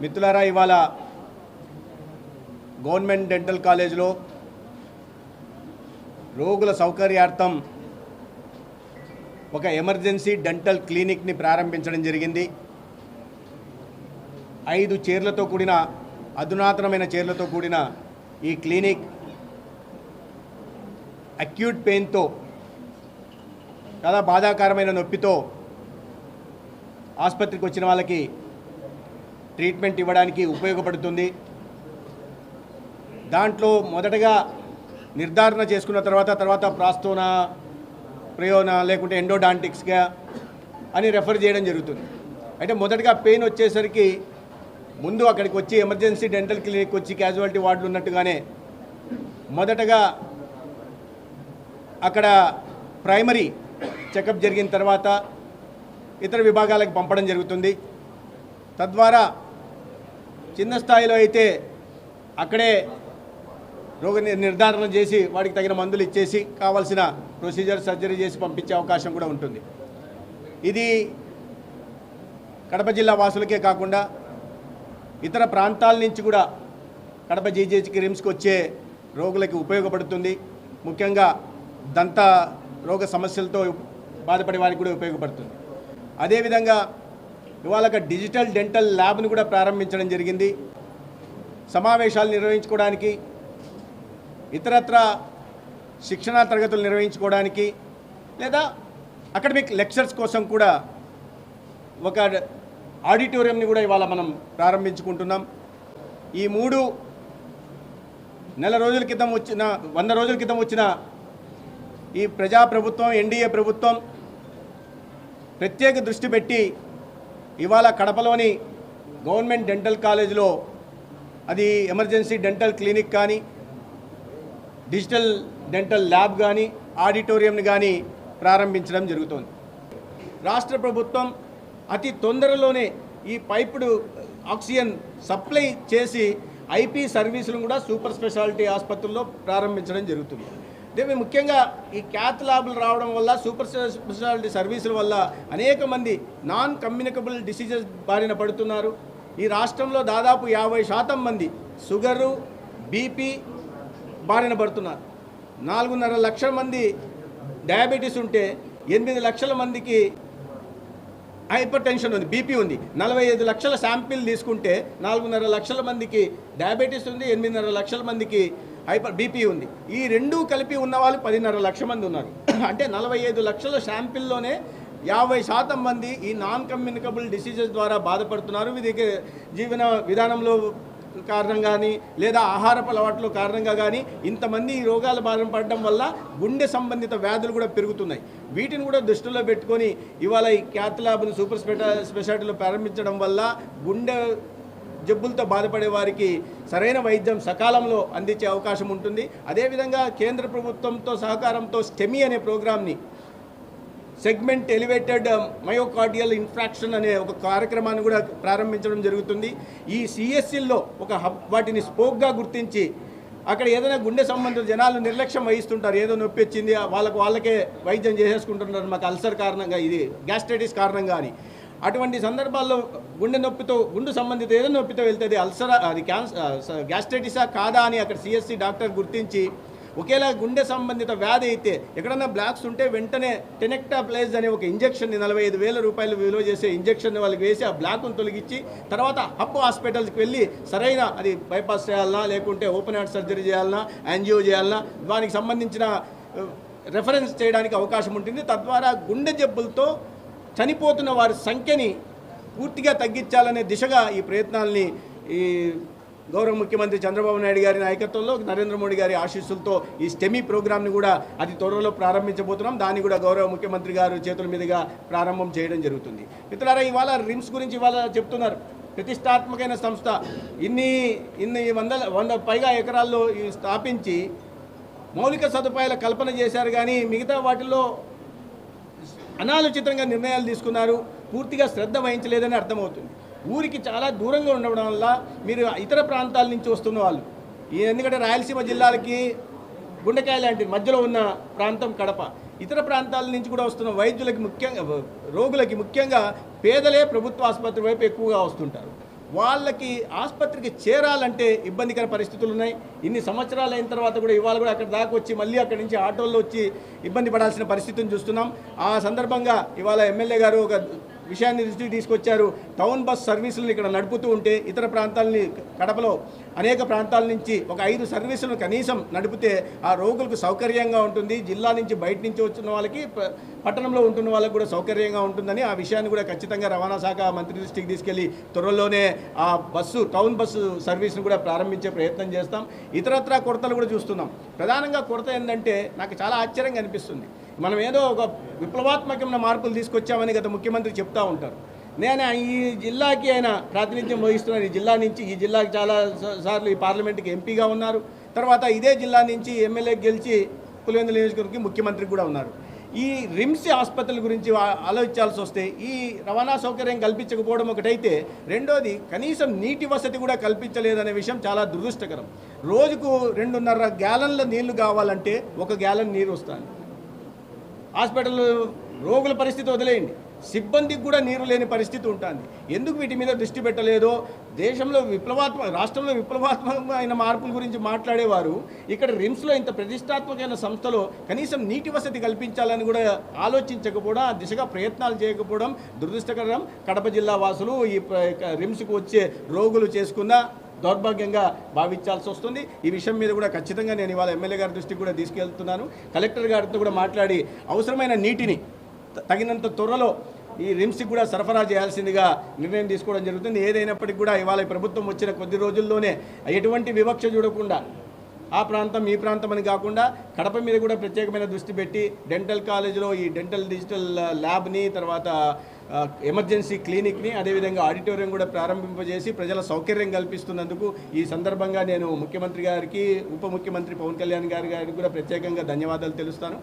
మిత్రులారా ఇవాళ government dental కాలేజ్లో రోగుల సౌకర్యార్థం ఒక ఎమర్జెన్సీ డెంటల్ క్లినిక్ని ప్రారంభించడం జరిగింది. ఐదు చైర్లతో కూడిన అధునాతనమైన చైర్లతో కూడిన ఈ క్లినిక్ అక్యూట్ పెయిన్తో చాలా బాధాకరమైన నొప్పితో ఆసుపత్రికి వచ్చిన వాళ్ళకి ట్రీట్మెంట్ ఇవ్వడానికి ఉపయోగపడుతుంది. దాంట్లో మొదటగా నిర్ధారణ చేసుకున్న తర్వాత తర్వాత ప్రాస్తోనా ప్రయోనా లేకుంటే ఎండోడాంటిక్స్గా అని రెఫర్ చేయడం జరుగుతుంది. అంటే మొదటగా పెయిన్ వచ్చేసరికి ముందు అక్కడికి వచ్చి ఎమర్జెన్సీ డెంటల్ క్లినిక్ వచ్చి క్యాజువాలిటీ వార్డులు ఉన్నట్టుగానే మొదటగా అక్కడ ప్రైమరీ చెకప్ జరిగిన తర్వాత ఇతర విభాగాలకు పంపడం జరుగుతుంది. తద్వారా చిన్న స్థాయిలో అయితే అక్కడే రోగ ని- నిర్ధారణ చేసి వాడికి తగిన మందులు ఇచ్చేసి కావాల్సిన ప్రొసీజర్ సర్జరీ చేసి పంపించే అవకాశం కూడా ఉంటుంది. ఇది కడప జిల్లా వాసులకే కాకుండా ఇతర ప్రాంతాల నుంచి కూడా కడప జీజేహెచ్కి రిమ్స్కి వచ్చే రోగులకి ఉపయోగపడుతుంది. ముఖ్యంగా దంత రోగ సమస్యలతో బాధపడే వారికి కూడా ఉపయోగపడుతుంది. అదేవిధంగా ఇవాళ డిజిటల్ డెంటల్ ల్యాబ్ను కూడా ప్రారంభించడం జరిగింది. సమావేశాలు నిర్వహించుకోవడానికి ఇతరత్ర శిక్షణా తరగతులు నిర్వహించుకోవడానికి లేదా అకాడమిక్ లెక్చర్స్ కోసం కూడా ఒక ఆడిటోరియంని కూడా ఇవాళ మనం ప్రారంభించుకుంటున్నాం. ఈ మూడు నెల రోజుల క్రితం వచ్చిన వంద రోజుల క్రితం వచ్చిన ఈ ప్రజాప్రభుత్వం ఎన్డీఏ ప్రభుత్వం ప్రత్యేక దృష్టి పెట్టి ఇవాళ కడపలోని గవర్నమెంట్ డెంటల్ కాలేజీలో అది ఎమర్జెన్సీ డెంటల్ క్లినిక్ కానీ డిజిటల్ డెంటల్ ల్యాబ్ కానీ ఆడిటోరియంని కానీ ప్రారంభించడం జరుగుతోంది. రాష్ట్ర ప్రభుత్వం అతి తొందరలోనే ఈ పైపుడు ఆక్సిజన్ సప్లై చేసి ఐపీ సర్వీసులను కూడా సూపర్ స్పెషాలిటీ ఆసుపత్రుల్లో ప్రారంభించడం జరుగుతుంది. దేవి ముఖ్యంగా ఈ క్యాత్ ల్యాబ్లు రావడం వల్ల సూపర్ స్పెషాలిటీ సర్వీసుల వల్ల అనేక మంది నాన్ కమ్యూనికబుల్ డిసీజెస్ బారిన పడుతున్నారు. ఈ రాష్ట్రంలో దాదాపు యాభై శాతం మంది షుగరు బీపీ బారిన పడుతున్నారు. నాలుగున్నర లక్షల మంది డయాబెటీస్ ఉంటే ఎనిమిది లక్షల మందికి హైపర్ టెన్షన్ ఉంది బీపీ ఉంది. నలభై ఐదు లక్షల శాంపిల్ తీసుకుంటే నాలుగున్నర లక్షల మందికి డయాబెటీస్ ఉంది ఎనిమిదిన్నర లక్షల మందికి హైపర్ బీపీ ఉంది. ఈ రెండూ కలిపి ఉన్న వాళ్ళు పదిన్నర లక్ష మంది ఉన్నారు. అంటే నలభై ఐదు లక్షల శాంపిల్లోనే యాభై శాతం మంది ఈ నాన్ కమ్యూనికబుల్ డిసీజెస్ ద్వారా బాధపడుతున్నారు. వీరికి జీవన విధానంలో కారణం కానీ లేదా ఆహారపు అలవాట్ల కారణంగా కానీ ఇంతమంది ఈ రోగాల బారిన పడడం వల్ల గుండె సంబంధిత వ్యాధులు కూడా పెరుగుతున్నాయి. వీటిని కూడా దృష్టిలో పెట్టుకొని ఇవాళ ఈ క్యాత్ ల్యాబ్ను సూపర్ స్పెషాలిటీలో ప్రారంభించడం వల్ల గుండె జబ్బులతో బాధపడే వారికి సరైన వైద్యం సకాలంలో అందించే అవకాశం ఉంటుంది. అదేవిధంగా కేంద్ర ప్రభుత్వంతో సహకారంతో స్టెమీ అనే ప్రోగ్రామ్ని సెగ్మెంట్ ఎలివేటెడ్ మయోకార్డియల్ ఇన్ఫ్రాక్షన్ అనే ఒక కార్యక్రమాన్ని కూడా ప్రారంభించడం జరుగుతుంది. ఈ సిఎస్సిల్లో ఒక హబ్ వాటిని స్పోక్గా గుర్తించి అక్కడ ఏదైనా గుండె సంబంధిత జనాలు నిర్లక్ష్యం వహిస్తుంటారు. ఏదో నొప్పి వచ్చింది వాళ్ళకు వాళ్ళకే వైద్యం చేసేసుకుంటున్నారు మాకు అల్సర్ కారణంగా ఇది గ్యాస్ట్రైటిస్ కారణంగా అని. అటువంటి సందర్భాల్లో గుండె నొప్పితో గుండె సంబంధిత ఏదో నొప్పితో వెళ్తే అది అల్సర్ అది క్యాన్సర్ గ్యాస్ట్రైటిసా కాదా అని అక్కడ సిఎస్సి డాక్టర్ గుర్తించి ఒకేలా గుండె సంబంధిత వ్యాధి అయితే ఎక్కడన్నా బ్లాక్స్ ఉంటే వెంటనే టెనెక్టా ప్లేజ్ అనే ఒక ఇంజక్షన్ని నలభై ఐదు వేల రూపాయలు విలువ చేసే ఇంజెక్షన్ వాళ్ళకి వేసి ఆ బ్లాక్ను తొలగించి తర్వాత హబ్ హాస్పిటల్కి వెళ్ళి సరైన అది బైపాస్ చేయాలన్నా లేకుంటే ఓపెన్ హార్ట్ సర్జరీ చేయాలన్నా యాంజియో చేయాలన్నా దానికి సంబంధించిన రెఫరెన్స్ చేయడానికి అవకాశం ఉంటుంది. తద్వారా గుండె జబ్బులతో చనిపోతున్న వారి సంఖ్యని పూర్తిగా తగ్గించాలనే దిశగా ఈ ప్రయత్నాల్ని ఈ గౌరవ ముఖ్యమంత్రి చంద్రబాబు నాయుడు గారి నాయకత్వంలో నరేంద్ర మోడీ గారి ఆశీస్సులతో ఈ స్టెమీ ప్రోగ్రామ్ని కూడా అతి త్వరలో ప్రారంభించబోతున్నాం. దాన్ని కూడా గౌరవ ముఖ్యమంత్రి గారు చేతుల మీదుగా ప్రారంభం చేయడం జరుగుతుంది. మిత్రులారా ఇవాళ రిమ్స్ గురించి ఇవాళ చెప్తున్నారు. ప్రతిష్టాత్మకమైన సంస్థ. ఇన్ని ఇన్ని వందల వంద పైగా ఎకరాల్లో స్థాపించి మౌలిక సదుపాయాల కల్పన చేశారు కానీ మిగతా వాటిలో అనాలోచితంగా నిర్ణయాలు తీసుకున్నారు పూర్తిగా శ్రద్ధ వహించలేదని అర్థమవుతుంది. ఊరికి చాలా దూరంగా ఉండడం వల్ల మీరు ఇతర ప్రాంతాల నుంచి వస్తున్న వాళ్ళు ఈ ఎందుకంటే రాయలసీమ జిల్లాలకి గుండెకాయ లాంటి మధ్యలో ఉన్న ప్రాంతం కడప ఇతర ప్రాంతాల నుంచి కూడా వస్తున్న వైద్యులకి ముఖ్యంగా రోగులకి ముఖ్యంగా పేదలే ప్రభుత్వ ఆసుపత్రి వైపు ఎక్కువగా వస్తుంటారు. వాళ్ళకి ఆసుపత్రికి చేరాలంటే ఇబ్బందికర పరిస్థితులు ఉన్నాయి. ఇన్ని సంవత్సరాలు అయిన తర్వాత కూడా ఇవాళ కూడా అక్కడ దాకా వచ్చి మళ్ళీ అక్కడి నుంచి ఆటోల్లో వచ్చి ఇబ్బంది పడాల్సిన పరిస్థితిని చూస్తున్నాం. ఆ సందర్భంగా ఇవాళ ఎమ్మెల్యే గారు ఒక విషయాన్ని దృష్టికి తీసుకొచ్చారు. టౌన్ బస్ సర్వీసులను ఇక్కడ నడుపుతూ ఉంటే ఇతర ప్రాంతాలని కడపలో అనేక ప్రాంతాల నుంచి ఒక ఐదు సర్వీసులను కనీసం నడిపితే ఆ రోగులకు సౌకర్యంగా ఉంటుంది. జిల్లా నుంచి బయట నుంచి వచ్చిన వాళ్ళకి పట్టణంలో ఉంటున్న వాళ్ళకి కూడా సౌకర్యంగా ఉంటుందని ఆ విషయాన్ని కూడా ఖచ్చితంగా రవాణా శాఖ మంత్రి దృష్టికి తీసుకెళ్ళి త్వరలోనే ఆ బస్సు టౌన్ బస్సు సర్వీస్ను కూడా ప్రారంభించే ప్రయత్నం చేస్తాం. ఇతరత్రా కొరతలు కూడా చూస్తున్నాం. ప్రధానంగా కొరత ఏంటంటే నాకు చాలా ఆశ్చర్యంగా అనిపిస్తుంది. మనం ఏదో ఒక విప్లవాత్మకమైన మార్పులు తీసుకొచ్చామని గత ముఖ్యమంత్రి చెప్తా ఉంటారు. నేను ఈ జిల్లాకి ఆయన ప్రాతినిధ్యం వహిస్తున్నారు. ఈ జిల్లా నుంచి ఈ జిల్లాకి చాలా సార్లు ఈ పార్లమెంట్కి ఎంపీగా ఉన్నారు. తర్వాత ఇదే జిల్లా నుంచి ఎమ్మెల్యే గెలిచి పులివెందుల నియోజకవర్గంకి ముఖ్యమంత్రి కూడా ఉన్నారు. ఈ రిమ్స్ ఆసుపత్రుల గురించి ఆలోచించాల్సి వస్తే ఈ రవాణా సౌకర్యం కల్పించకపోవడం ఒకటైతే రెండోది కనీసం నీటి వసతి కూడా కల్పించలేదనే విషయం చాలా దురదృష్టకరం. రోజుకు రెండున్నర గ్యాలన్ల నీళ్ళు కావాలంటే ఒక గ్యాలన్ నీరు వస్తుంది. హాస్పిటల్ రోగుల పరిస్థితి వదిలేయండి. సిబ్బందికి కూడా నీరు లేని పరిస్థితి ఉంటుంది. ఎందుకు వీటి మీద దృష్టి పెట్టలేదో? దేశంలో విప్లవాత్మక రాష్ట్రంలో విప్లవాత్మకమైన మార్పుల గురించి మాట్లాడేవారు. ఇక్కడ రిమ్స్లో ఇంత ప్రతిష్టాత్మకమైన సంస్థలో కనీసం నీటి వసతి కల్పించాలని కూడా ఆలోచించకపోవడం ఆ దిశగా ప్రయత్నాలు చేయకపోవడం దురదృష్టకరం. కడప జిల్లా వాసులు ఈ రిమ్స్కు వచ్చే రోగులు చేసుకున్న దౌర్భాగ్యంగా భావించాల్సి వస్తుంది. ఈ విషయం మీద కూడా ఖచ్చితంగా నేను ఇవాళ ఎమ్మెల్యే గారి దృష్టికి కూడా తీసుకెళ్తున్నాను. కలెక్టర్ గారితో కూడా మాట్లాడి అవసరమైన నీటిని తగినంత త్వరలో ఈ రిమ్స్కి కూడా సరఫరా చేయాల్సిందిగా నిర్ణయం తీసుకోవడం జరుగుతుంది. ఏదైనప్పటికీ కూడా ఇవాళ ప్రభుత్వం వచ్చిన కొద్ది రోజుల్లోనే ఎటువంటి వివక్ష చూడకుండా ఆ ప్రాంతం ఈ ప్రాంతం అని కాకుండా కడప మీద కూడా ప్రత్యేకమైన దృష్టి పెట్టి డెంటల్ కాలేజీలో ఈ డెంటల్ డిజిటల్ ల్యాబ్ని తర్వాత ఎమర్జెన్సీ క్లినిక్ని అదేవిధంగా ఆడిటోరియం కూడా ప్రారంభింపజేసి ప్రజల సౌకర్యం కల్పిస్తున్నందుకు ఈ సందర్భంగా నేను ముఖ్యమంత్రి గారికి ఉప ముఖ్యమంత్రి పవన్ కళ్యాణ్ గారి గారికి కూడా ప్రత్యేకంగా ధన్యవాదాలు తెలుస్తాను.